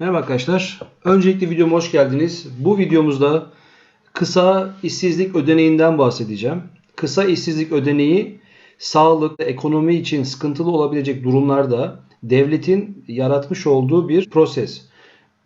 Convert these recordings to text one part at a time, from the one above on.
Merhaba arkadaşlar. Öncelikle videoma hoş geldiniz. Bu videomuzda kısa işsizlik ödeneğinden bahsedeceğim. Kısa işsizlik ödeneği sağlık, ekonomi için sıkıntılı olabilecek durumlarda devletin yaratmış olduğu bir proses.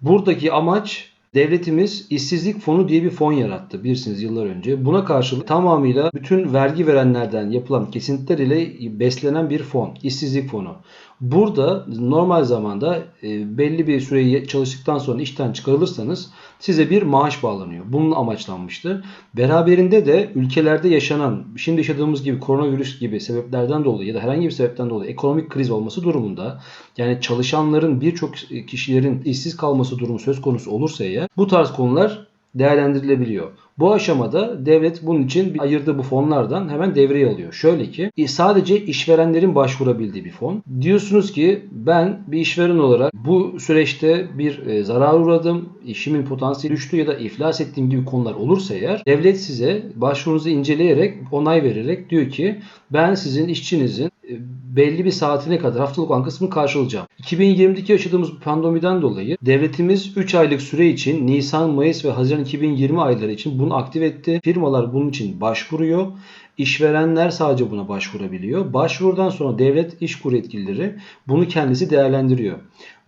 Buradaki amaç devletimiz işsizlik fonu diye bir fon yarattı bilirsiniz yıllar önce. Buna karşılık tamamıyla bütün vergi verenlerden yapılan kesintiler ile beslenen bir fon. işsizlik fonu. Burada normal zamanda e, belli bir süreyi çalıştıktan sonra işten çıkarılırsanız size bir maaş bağlanıyor. Bunun amaçlanmıştı. Beraberinde de ülkelerde yaşanan şimdi yaşadığımız gibi koronavirüs gibi sebeplerden dolayı ya da herhangi bir sebepten dolayı ekonomik kriz olması durumunda yani çalışanların birçok kişilerin işsiz kalması durumu söz konusu olursa eğer bu tarz konular değerlendirilebiliyor. Bu aşamada devlet bunun için ayırdığı bu fonlardan hemen devreye alıyor. Şöyle ki sadece işverenlerin başvurabildiği bir fon. Diyorsunuz ki ben bir işveren olarak bu süreçte bir e, zarar uğradım, işimin potansiyeli düştü ya da iflas ettiğim gibi konular olursa eğer devlet size başvurunuzu inceleyerek onay vererek diyor ki ben sizin işçinizin e, belli bir saatine kadar haftalık olan kısmını karşılayacağım. 2020'deki yaşadığımız pandemiden dolayı devletimiz 3 aylık süre için Nisan, Mayıs ve Haziran 2020 ayları için bunu aktif etti. Firmalar bunun için başvuruyor. İşverenler sadece buna başvurabiliyor. Başvurudan sonra devlet işkur yetkilileri bunu kendisi değerlendiriyor.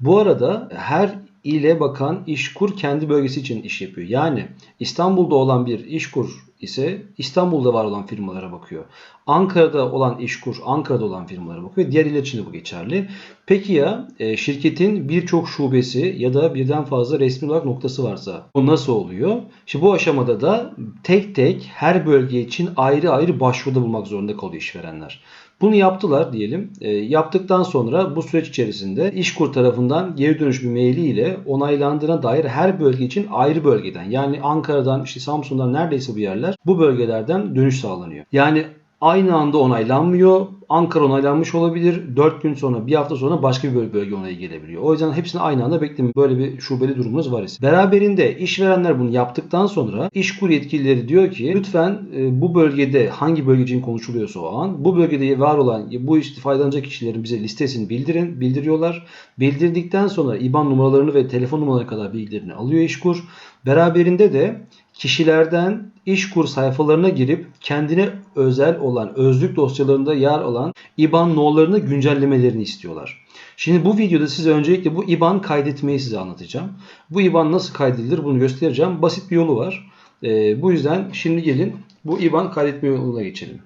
Bu arada her ile bakan işkur kendi bölgesi için iş yapıyor. Yani İstanbul'da olan bir işkur ise İstanbul'da var olan firmalara bakıyor. Ankara'da olan işkur Ankara'da olan firmalara bakıyor. Diğer iller için de bu geçerli. Peki ya e, şirketin birçok şubesi ya da birden fazla resmi olarak noktası varsa bu nasıl oluyor? İşte bu aşamada da tek tek her bölge için ayrı ayrı başvuruda bulmak zorunda kalıyor işverenler. Bunu yaptılar diyelim. E, yaptıktan sonra bu süreç içerisinde İşkur tarafından geri dönüş bir mailiyle onaylandığına dair her bölge için ayrı bölgeden yani Ankara'dan işte Samsun'dan neredeyse bu yerler bu bölgelerden dönüş sağlanıyor. Yani aynı anda onaylanmıyor. Ankara onaylanmış olabilir. 4 gün sonra, bir hafta sonra başka bir bölge onayı gelebiliyor. O yüzden hepsini aynı anda beklemeyin. Böyle bir şubeli durumunuz var ise. Beraberinde işverenler bunu yaptıktan sonra işkur yetkilileri diyor ki lütfen e, bu bölgede hangi bölge için konuşuluyorsa o an bu bölgede var olan bu işte faydalanacak kişilerin bize listesini bildirin. Bildiriyorlar. Bildirdikten sonra IBAN numaralarını ve telefon numaralarına kadar bilgilerini alıyor işkur. Beraberinde de kişilerden İşkur sayfalarına girip kendine özel olan özlük dosyalarında yer alan IBAN no'larını güncellemelerini istiyorlar. Şimdi bu videoda size öncelikle bu IBAN kaydetmeyi size anlatacağım. Bu IBAN nasıl kaydedilir bunu göstereceğim. Basit bir yolu var. Ee, bu yüzden şimdi gelin bu IBAN kaydetme yoluna geçelim.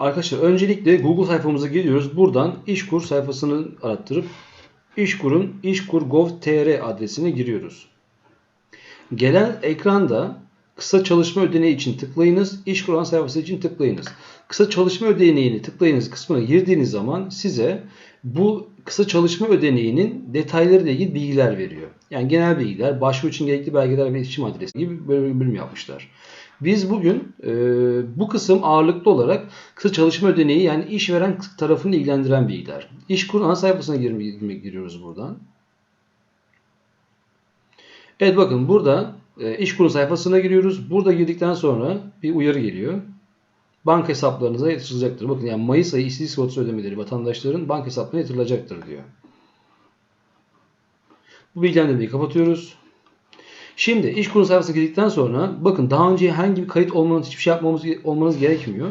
Arkadaşlar öncelikle Google sayfamıza geliyoruz. Buradan İşkur sayfasını arattırıp İşkur'un işkur.gov.tr adresine giriyoruz. Gelen ekranda Kısa çalışma ödeneği için tıklayınız. İş kuran sayfası için tıklayınız. Kısa çalışma ödeneğini tıklayınız kısmına girdiğiniz zaman size bu kısa çalışma ödeneğinin detayları ile ilgili bilgiler veriyor. Yani genel bilgiler, başvuru için gerekli belgeler ve iletişim adresi gibi böyle bir bölüm yapmışlar. Biz bugün e, bu kısım ağırlıklı olarak kısa çalışma ödeneği yani işveren tarafını ilgilendiren bilgiler. İş kuran sayfasına girmek giriyoruz buradan. Evet bakın burada iş kuru sayfasına giriyoruz. Burada girdikten sonra bir uyarı geliyor. Banka hesaplarınıza yatırılacaktır. Bakın yani Mayıs ayı işsizlik sigortası ödemeleri vatandaşların banka hesaplarına yatırılacaktır diyor. Bu bilgilendirmeyi kapatıyoruz. Şimdi iş kuru sayfasına girdikten sonra bakın daha önce herhangi bir kayıt olmanız hiçbir şey yapmamız olmanız gerekmiyor.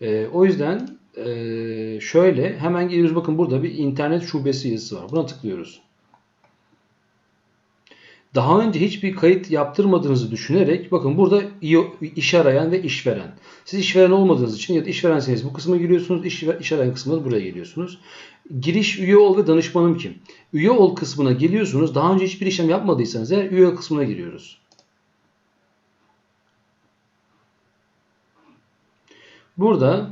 E, o yüzden e, şöyle hemen geliyoruz bakın burada bir internet şubesi yazısı var. Buna tıklıyoruz daha önce hiçbir kayıt yaptırmadığınızı düşünerek bakın burada iş arayan ve işveren. Siz işveren olmadığınız için ya da işverenseniz bu kısma giriyorsunuz. İş, iş arayan kısmına buraya geliyorsunuz. Giriş üye ol ve danışmanım kim? Üye ol kısmına geliyorsunuz. Daha önce hiçbir işlem yapmadıysanız eğer üye kısmına giriyoruz. Burada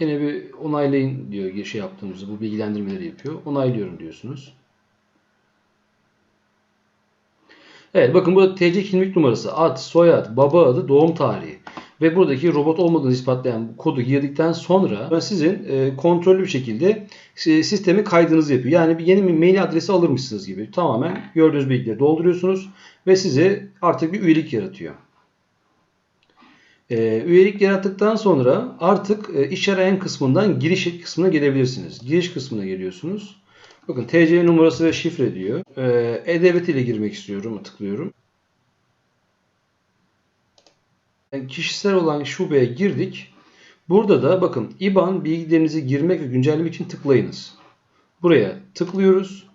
yine bir onaylayın diyor şey yaptığımızı bu bilgilendirmeleri yapıyor. Onaylıyorum diyorsunuz. Evet bakın burada TC kimlik numarası, ad, soyad, baba adı, doğum tarihi ve buradaki robot olmadığını ispatlayan kodu girdikten sonra sizin e, kontrollü bir şekilde e, sistemin kaydınızı yapıyor. Yani bir yeni bir mail adresi alırmışsınız gibi. Tamamen gördüğünüz bilgileri dolduruyorsunuz ve size artık bir üyelik yaratıyor. E, üyelik yarattıktan sonra artık e, iş arayan kısmından giriş kısmına gelebilirsiniz. Giriş kısmına geliyorsunuz. Bakın TC numarası ve şifre diyor. Ee, E-Devlet ile girmek istiyorum. Tıklıyorum. Yani kişisel olan şubeye girdik. Burada da bakın IBAN bilgilerinizi girmek ve güncellemek için tıklayınız. Buraya tıklıyoruz.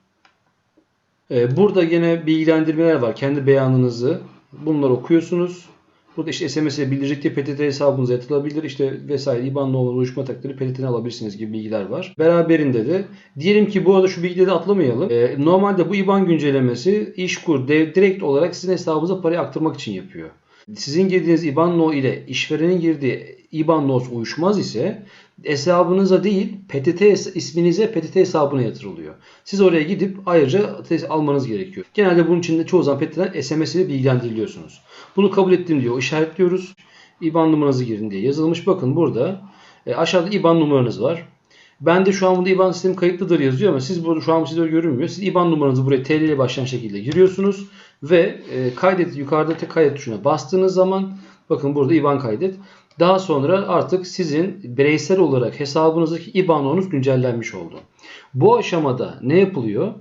Ee, burada gene bilgilendirmeler var. Kendi beyanınızı bunları okuyorsunuz. Burada işte SMS'e bildirecek diye PTT hesabınıza yatılabilir. İşte vesaire IBAN'la olan uyuşma takdirde PTT'ni alabilirsiniz gibi bilgiler var. Beraberinde de diyelim ki bu arada şu bilgileri atlamayalım. Ee, normalde bu IBAN güncellemesi İşkur dev direkt olarak sizin hesabınıza parayı aktarmak için yapıyor. Sizin girdiğiniz IBAN no ile işverenin girdiği IBAN no uyuşmaz ise hesabınıza değil PTT isminize PTT hesabına yatırılıyor. Siz oraya gidip ayrıca almanız gerekiyor. Genelde bunun için de çoğu zaman PTT'den SMS ile bilgilendiriliyorsunuz. Bunu kabul ettim diyor. işaretliyoruz. IBAN numaranızı girin diye yazılmış. Bakın burada e, aşağıda IBAN numaranız var. Ben de şu an burada IBAN sistemi kayıtlıdır yazıyor ama siz burada şu an sizde görünmüyor. Siz IBAN numaranızı buraya TL ile başlayan şekilde giriyorsunuz ve e, kaydet yukarıda tek kaydet tuşuna bastığınız zaman bakın burada IBAN kaydet. Daha sonra artık sizin bireysel olarak hesabınızdaki IBAN'ınız güncellenmiş oldu. Bu aşamada ne yapılıyor?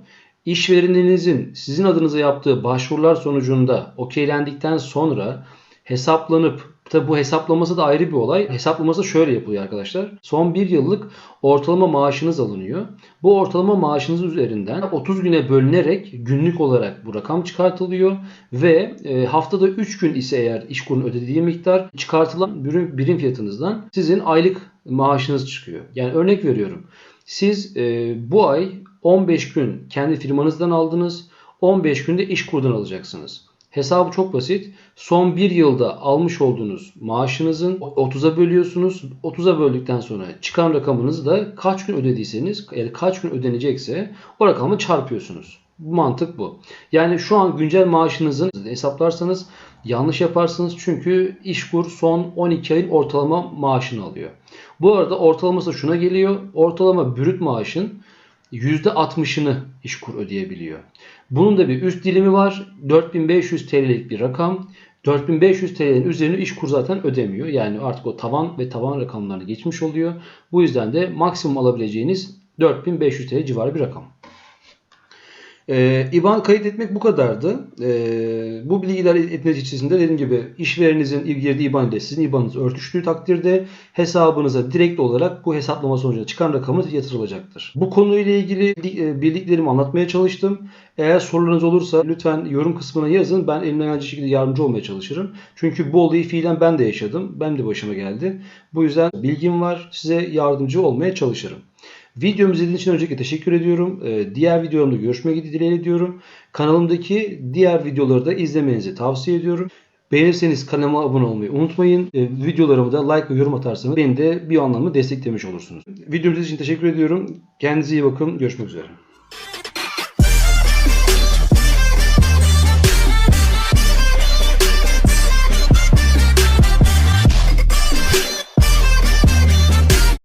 İşvereninizin sizin adınıza yaptığı başvurular sonucunda okeylendikten sonra hesaplanıp Tabi bu hesaplaması da ayrı bir olay. Hesaplaması şöyle yapılıyor arkadaşlar. Son bir yıllık ortalama maaşınız alınıyor. Bu ortalama maaşınız üzerinden 30 güne bölünerek günlük olarak bu rakam çıkartılıyor. Ve e, haftada 3 gün ise eğer işkurun ödediği miktar çıkartılan birim, fiyatınızdan sizin aylık maaşınız çıkıyor. Yani örnek veriyorum. Siz e, bu ay 15 gün kendi firmanızdan aldınız. 15 günde işkurdan alacaksınız. Hesabı çok basit. Son bir yılda almış olduğunuz maaşınızın 30'a bölüyorsunuz. 30'a böldükten sonra çıkan rakamınızı da kaç gün ödediyseniz yani kaç gün ödenecekse o rakamı çarpıyorsunuz. Bu mantık bu. Yani şu an güncel maaşınızın hesaplarsanız yanlış yaparsınız çünkü İşkur son 12 ayın ortalama maaşını alıyor. Bu arada ortalaması şuna geliyor. Ortalama brüt maaşın %60'ını İşkur ödeyebiliyor. Bunun da bir üst dilimi var. 4500 TL'lik bir rakam. 4500 TL'nin üzerine İşkur zaten ödemiyor. Yani artık o tavan ve tavan rakamlarını geçmiş oluyor. Bu yüzden de maksimum alabileceğiniz 4500 TL civarı bir rakam. Ee, IBAN kayıt bu kadardı. Ee, bu bilgiler etmeniz içerisinde dediğim gibi işvereninizin girdiği IBAN ile sizin IBAN'ınız örtüştüğü takdirde hesabınıza direkt olarak bu hesaplama sonucunda çıkan rakamınız yatırılacaktır. Bu konuyla ilgili e, bildiklerimi anlatmaya çalıştım. Eğer sorularınız olursa lütfen yorum kısmına yazın. Ben elimden geldiği şekilde yardımcı olmaya çalışırım. Çünkü bu olayı fiilen ben de yaşadım. Benim de başıma geldi. Bu yüzden bilgim var. Size yardımcı olmaya çalışırım. Videomu izlediğiniz için öncelikle teşekkür ediyorum. Ee, Diğer videomda görüşmek dileğiyle ediyorum. Kanalımdaki diğer videoları da izlemenizi tavsiye ediyorum. Beğenirseniz kanalıma abone olmayı unutmayın. Ee, Videolarımı da like ve yorum atarsanız beni de bir anlamda desteklemiş olursunuz. Videomu için teşekkür ediyorum. Kendinize iyi bakın. Görüşmek üzere.